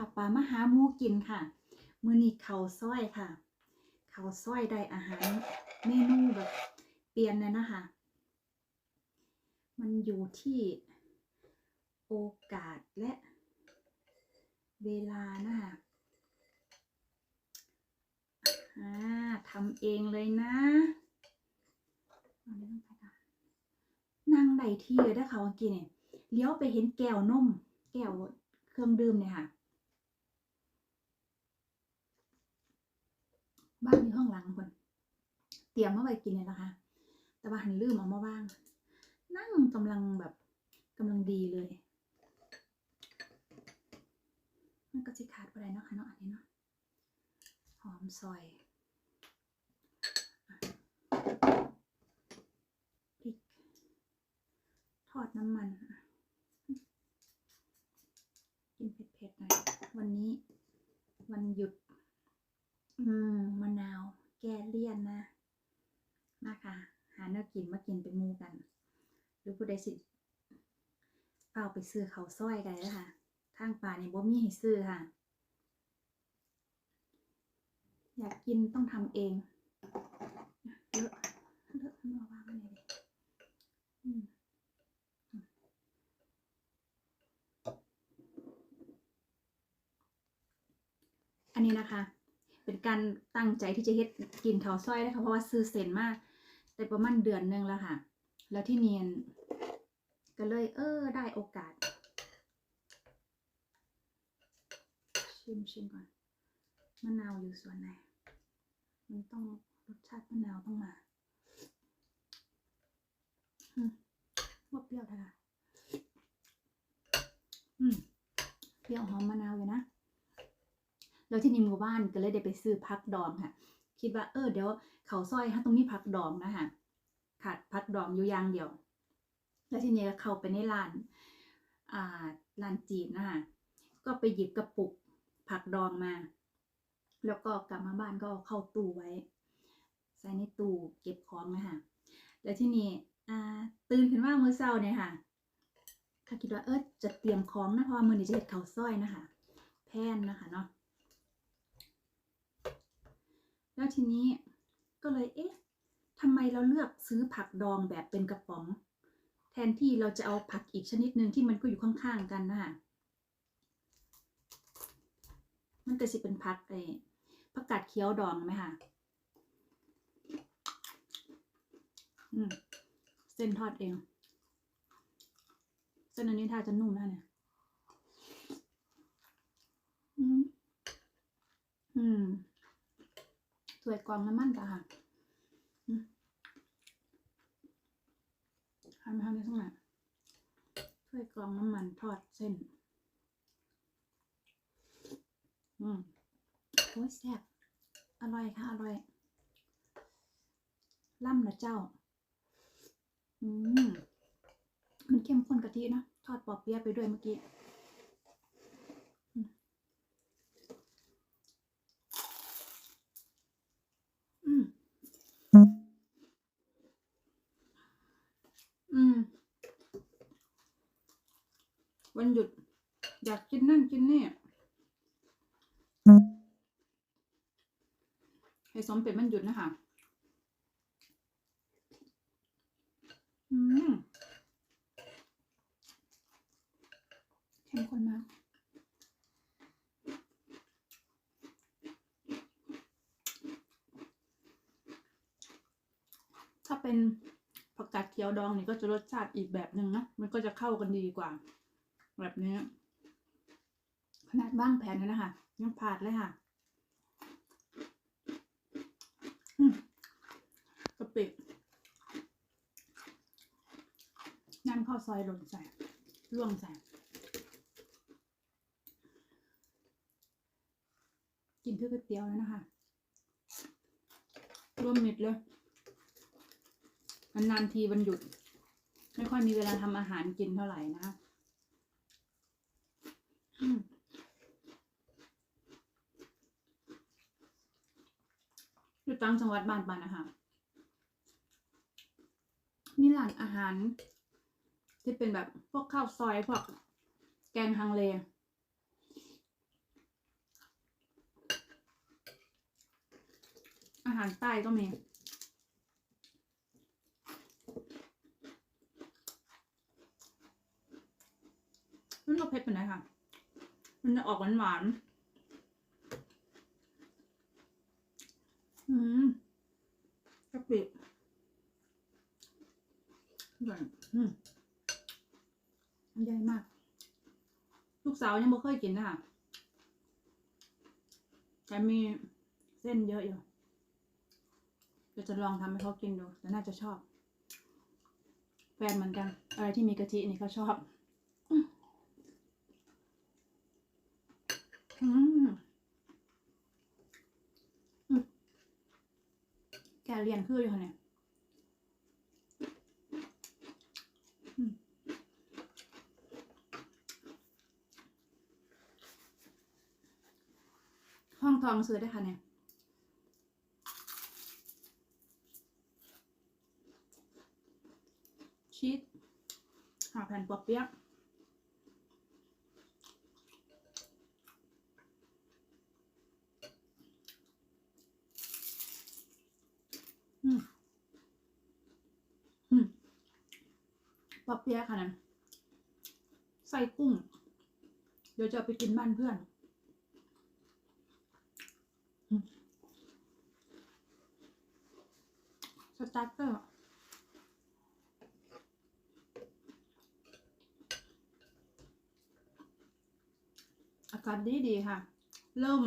ค่ะปลามาหาหมูกินค่ะ มือนี้เขาวซอยค่ะ เขาวซอยได้อาหารเมนูแบบเปลี่ยนเลยนะคะ มันอยู่ที่โอกาสและเวลานะคะอ่าทำเองเลยนะนนั่งใดที่เลยได้ค่ะเมื่อกี้เนี่ยเลี้ยวไปเห็นแก้วนม แก้วเครื่องดื่มเนี่ยค่ะ บ้านอยู่ห้องหลังคนเตรียมมาไว้กินเลยนะคะ แต่ว่าหันลืมเอามาว่าง นั่งกำลังแบบกำลังดีเลย มันก็จะขาดไปได้เนาะค่ะเนาะอันนี้เนาะหอมซอยอะพริก ทอดน้ำมันอะกินเผ็ดๆหน่อย วันนี้ วันหยุด อืมมะนาว แก้เลี่ยนนะ มาค่ะ หาเนื้อกินมากินเป็นมูกัน หรือผู้ใดสิเอาไปซื้อเขาซ้อยกันแลยค่ะ ทางป่านี่บ่มีให้ซื้อค่ะ อยากกินต้องทำเองเลอะเลอะมาวางไว้ไหนดิอืมอันนี้นะคะ เป็นการตั้งใจที่จะเฮ็ดกินข้าวซอยนะคะเพราะว่าซื้อเส้นมาก แต่ประมาณเดือนนึงแล้วค่ะ แล้วที่เนียนก็เลย เออ ได้โอกาส ชิมชิมก่อนมะนาวอยู่ส่วนไหนมันต้องรสชาติมะนาวต้องมาอืมว่าเปรี้ยวเท่าไหร่อืมเปรี้ยวหอมมะนาวอยู่ แล้วที่นี่หมู่บ้านก็เลยได้ไปซื้อพักดองค่ะ คิดว่าเออเดี๋ยวเขาซอยฮะตรงนี้พักดองนะคะขาดพักดองอยู่อย่างเดียว แล้วทีนี้ก็เข้าไปในร้านอ่าร้านจีนนะคะก็ไปหยิบกระปุกผักดองมา แล้วก็กลับมาบ้านก็เข้าตู้ไว้ ใส่ในตู้เก็บของนะคะแล้วที่นี่อ่าตื่นขึ้นมาเมื่อเช้าเนี่ยค่ะข้าคิดว่าเออจะเตรียมของนะเพราะมือนี้จะเห็ดข้าวซอยนะคะ แพนนะคะเนาะ แล้วทีนี้ก็เลยเอ๊ะทำไมเราเลือกซื้อผักดองแบบเป็นกระป๋อง แทนที่เราจะเอาผักอีกชนิดหนึ่งที่มันก็อยู่ข้างๆกันนะคะมันก็สิเป็นผักไอ้ผักกาดเคี้ยวดองไหมคะอืมเส้นทอดเอง เส้นอันนี้ถ้าจะนุ่มนะเนี่ย อืม อืม ส วยกรองน้ำมันจ้ะค่ะอืมทำทำในตรงไหนถ้วยกรองน้ำมันทอดเส้น อืมโอ้ยแซ่บ อร่อยค่ะ อร่อย ล่ำนะเจ้า อืม มันเข้มข้นกะทินะ ทอดปอเปี๊ยะไปด้วยเมื่อกี้ นั่นกินนี่ให้สมเป็นมันหยุดนะคะอืมเข้มข้นมากถ้าเป็นผักกาดเขียวดองนี่ก็จะรสชาติอีกแบบหนึ่งนะ มันก็จะเข้ากันดีกว่า แบบนี้ นาดบ้างแผนเลยนะคะยังผาดเลยค่ะอืมกะปิน้ำข้าวซอยหล่นใส่ร่วงใส่กินเพื่อก๋วยเตี๋ยวแล้วนะคะร่วมมิดเลยนานๆทีวันหยุด ไม่ค่อยมีเวลาทำอาหารกินเท่าไหร่นะ อยู่ต่างจังหวัดบ้านปานนะคะมีหลานอาหาร ที่เป็นแบบพวกข้าวซอยพวกแกงฮังเลอาหารใต้ก็มีมันก็เผ็ดไปไหนค่ะ มันจะออกหวานหวานาวยังไม่เคยกินนะคะแต่มีเส้นเยอะอยู่เดี๋ยวจะลองทำให้เขากินดูแต่น่าจะชอบ แฟนเหมือนกัน อะไรที่มีกะทินี่เขาชอบอืมแกเรียนคืออยู่เนี่ย ห้องทองซื้อได้ค่ะเนี่ยชีสหาแผ่นปอเปี๊ยะอืมอืมปอเปี๊ยะค่ะนั้นใส่กุ้ง เดี๋ยวจะไปกินบ้านเพื่อนอืม สตาร์เตอร์อากาศดีดีค่ะ เริ่ม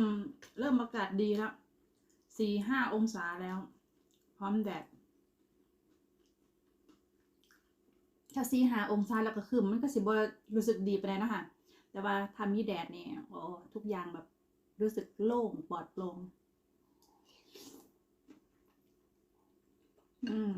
เริ่มอากาศดีแล้วสี่ห้าองศาแล้ว พร้อมแดด ถ้าสี่ห้าองศาแล้วก็คือมันก็สิบรู้สึกดีไปเลยนะคะแต่ว่าทำมีแดดเนี่ยโอ้ทุกอย่างแบบรู้สึกโล่งปลอดโปร่ง อืม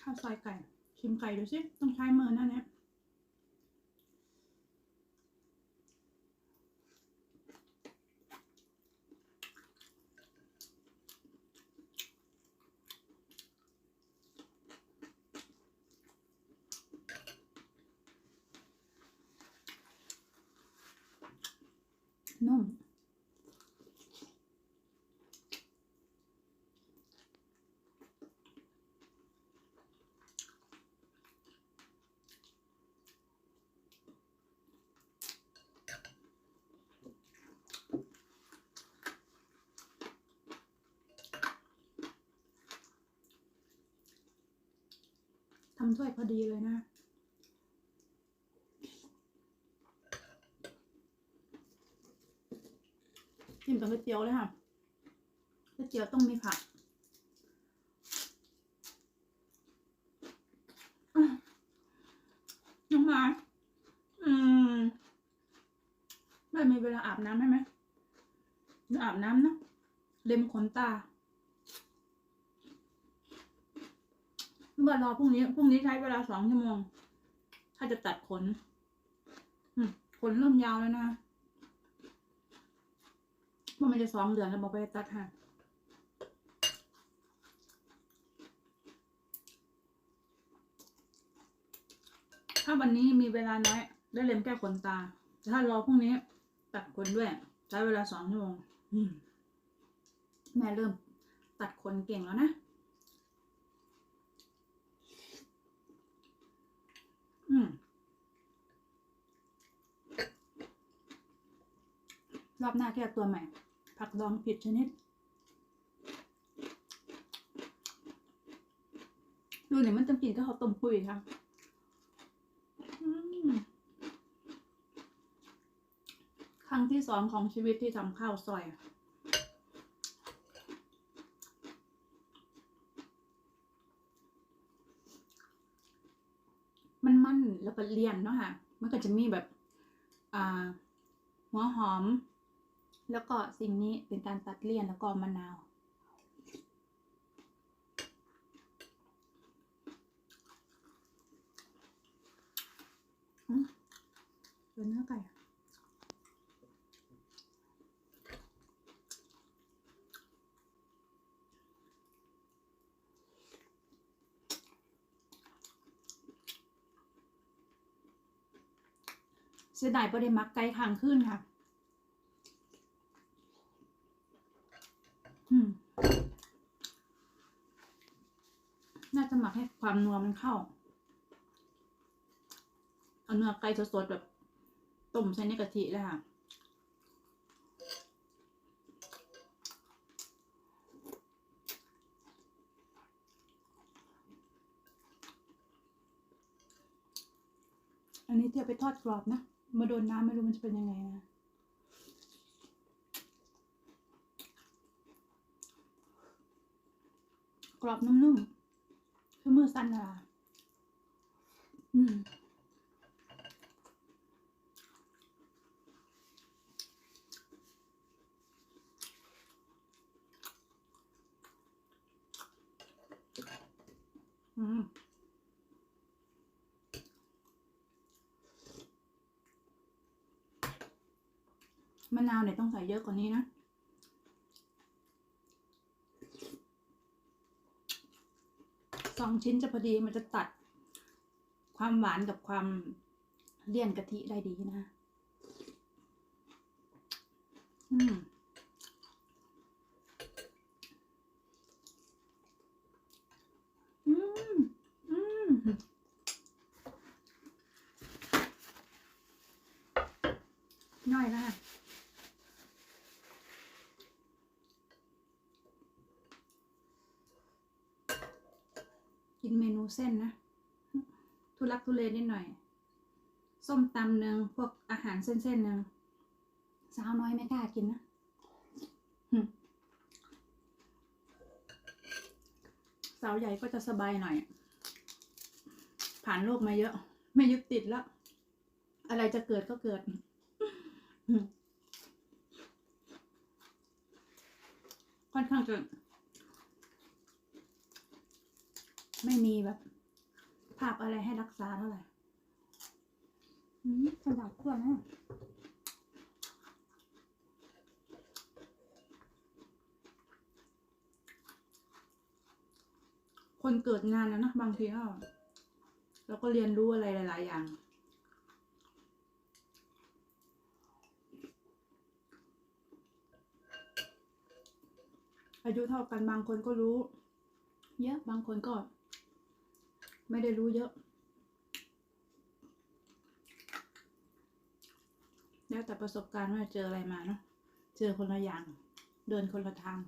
ข้าวซอยไก่ ชิมไก่ดูสิ ต้องใช้มือนะเนี่ยนุ่ม ทำถ้วยพอดีเลยนะ จิ้มกับก๋วยเตี๋ยวเลยค่ะก๋วยเตี๋ยวต้องมีผักน้องมาอืมไม่มีเวลาอาบน้ำให้ไหมอาบน้ำนะเล็มขนตา หรือว่ารอพรุ่งนี้ พรุ่งนี้ใช้เวลาสองชั่วโมง ถ้าจะตัดขนขนเริ่มยาวแล้วนะว่ามันจะสองเดือนแล้วบอกไปตัดค่ะถ้าวันนี้มีเวลาน้อย ได้เล็มแก้ขนตา แต่ถ้ารอพรุ่งนี้ ตัดขนด้วย ใช้เวลาสองชั่วโมงแม่เริ่มตัดขนเก่งแล้วนะ อืม ร อบหน้าแก้ตัวใหม่ ผักดองผิดชนิด ดูเนี่ยมันจะกินก็เขาต้มปุยค่ะครั้งที่สองของชีวิตที่ทำข้าวซอยมันมันแล้วก็เลี่ยนเนาะค่ะ มันก็จะมีแบบ อ่า หัวหอม แล้วก็สิ่งนี้เป็นการตัดเลี่ยนแล้วก็มะนาว เป็เนื้อไก่เสียดายประเด็นมักไกลทางขึ้นค่ะ ความนัวมันเข้า เอาเนื้อไก่สดๆแบบต้มใส่ในกะทิเลยค่ะอันนี้เทียบไปทอดกรอบนะ มาโดนน้ำไม่รู้มันจะเป็นยังไงนะ กรอบนุ่มๆ คือมือสั้นอะอืมอืมมะนาวเนี่ยต้องใส่เยอะกว่านี้นะ ส องชิ้นจะพอดีมันจะตัดความหวานกับความเลี่ยนกะทิได้ดีนะ อืม อืม อืม น้อยแล้วค่ะกิน เมนูเส้นนะ ทุลักทุเลนิดหน่อย ส้มตำหนึ่งพวกอาหารเส้นๆหนึ่งสาวน้อยไม่กล้ากินนะสาวใหญ่ก็จะสบายหน่อย ผ่านโลกมาเยอะ ไม่ยึดติดแล้ว อะไรจะเกิดก็เกิดค่อนข้างจะ ไม่มีแบบ ภาพอะไรให้รักษาเท่าไหร่อืมกระดาษเพื่อนนะคนเกิดงานนะนะบางทีก็เราก็เรียนรู้อะไรหลาย ๆ อย่างอายุเท่ากันบางคนก็รู้ เยอะบางคนก็ ไม่ได้รู้เยอะ แล้วแต่ประสบการณ์ว่าเจออะไรมาเนาะ เจอคนละอย่าง เดินคนละทาง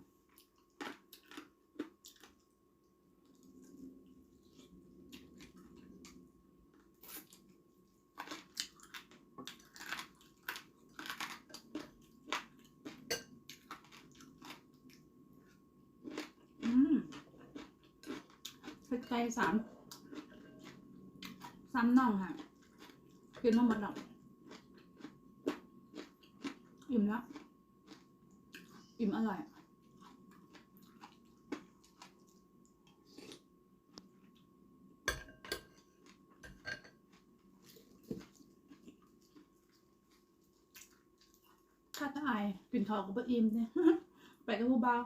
อืมเผ็ดไก่สาม สามน่องค่ะกินมาหมดหรอกอิ่มแล้ว อิ่มอร่อยข้าตายกินข้าวกับบ่อิ่มเนี่ยไปกับผู้บ่าว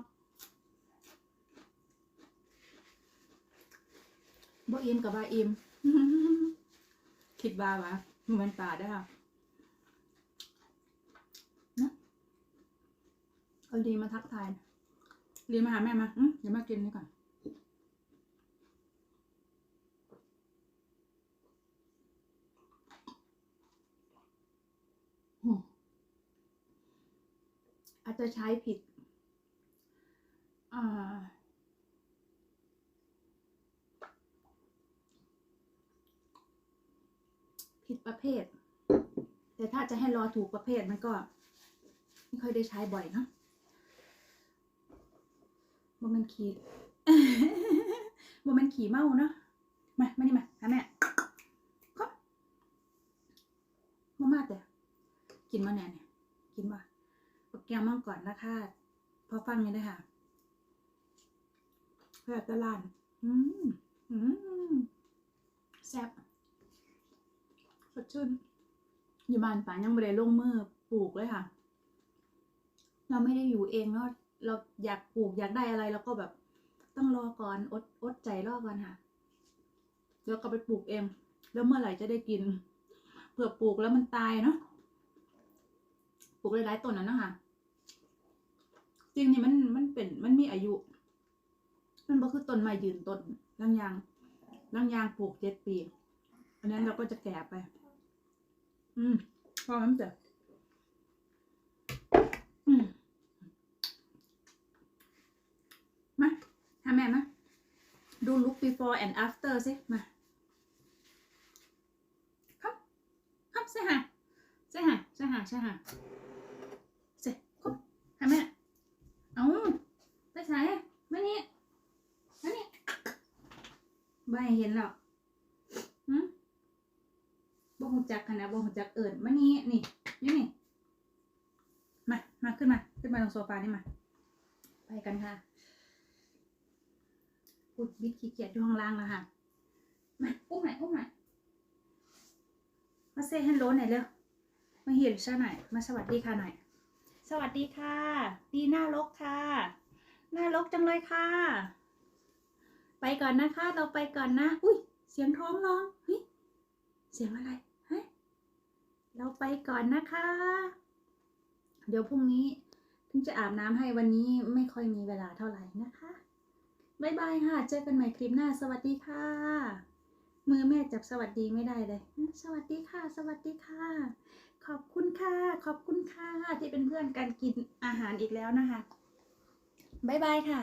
บ่อิ่มกับบ่าอิ่ม คิดว่าวะมันตาได้ค่ะนะเอาดีมาทักทายนะรีมาหาแม่มาอืมเดี๋ยวมากินนี่ก่อนอืมอาจจะใช้ผิด อ่า ผิดประ เภท แต่ถ้าจะให้รอถูกประเภทมันก็ไม่ค่อยได้ใช้บ่อยเนอะบ่มันขี่บ่มันขี่เมาเนาะมามานี่มาหาแม่ก็มามาแต่กินมาแน่เนี่ยกินว่าปกแก้วมั่งก่อนนะคะพอฟังนี่ได้ค่ะเพื่อตะลาน อืมอืมแซ่บ สดชื่นอยู่บ้านป่ายังไม่ได้ลงมือปลูกเลยค่ะ เราไม่ได้อยู่เองเนาะเราอยากปลูกอยากได้อะไรเราก็แบบ ต้องรอก่อนอดอดใจรอก่อนค่ะแล้วก็ไปปลูกเอง แล้วเมื่อไหร่จะได้กินเผื่อปลูกแล้วมันตายเนาะปลูกหลายๆต้นนะเนาะค่ะจริงนี่มันมันเป็นมันมีอายุ มันบ่คือต้นไม้ยืนต้นลางยางลางยางปลูกเจ็ดปีอันนั้นเราก็จะแก่ไป อืมพอมันเสร็จอืมมาหาแม่มาดู look before and after สิมาครับครับใช่ค่ะใช่ค่ะใช่ค่ะใช่ค่ะเสร็จครับหาแม่เอาไปใส่มานี่มานี่ไม่เห็นหรอกหืมบ่หู จักกันนะบ่หูจักเอิญมานี่นี่นี่นี่มามาขึ้นมา ขึ้นมาตรงโซฟานี่มา ไปกันค่ะพูดบิดขี้เกียจอยู่ข้างล่างแล้วค่ะมาอุ้มหน่อยอุ้มหน่อยมาเซ่ฮัลโหลหน่อยเร็วมาเห็นซะหน่อยมาสวัสดีค่ะหน่อย สวัสดีค่ะ ดีหน้ารกค่ะหน้ารกจังเลยค่ะ ไปก่อนนะคะ เราไปก่อนนะ อุ้ยเสียงท้องร้องเฮ้ยเสียงอะไรเฮ้ย เราไปก่อนนะคะ เดี๋ยวพรุ่งนี้ถึงจะอาบน้ำให้วันนี้ไม่ค่อยมีเวลาเท่าไหร่นะคะบายบายค่ะ เจอกันใหม่คลิปหน้า สวัสดีค่ะ มือแม่จับสวัสดีไม่ได้เลย สวัสดีค่ะ สวัสดีค่ะ ขอบคุณค่ะ ขอบคุณค่ะ ที่เป็นเพื่อนกันกินอาหารอีกแล้วนะคะบายบายค่ะ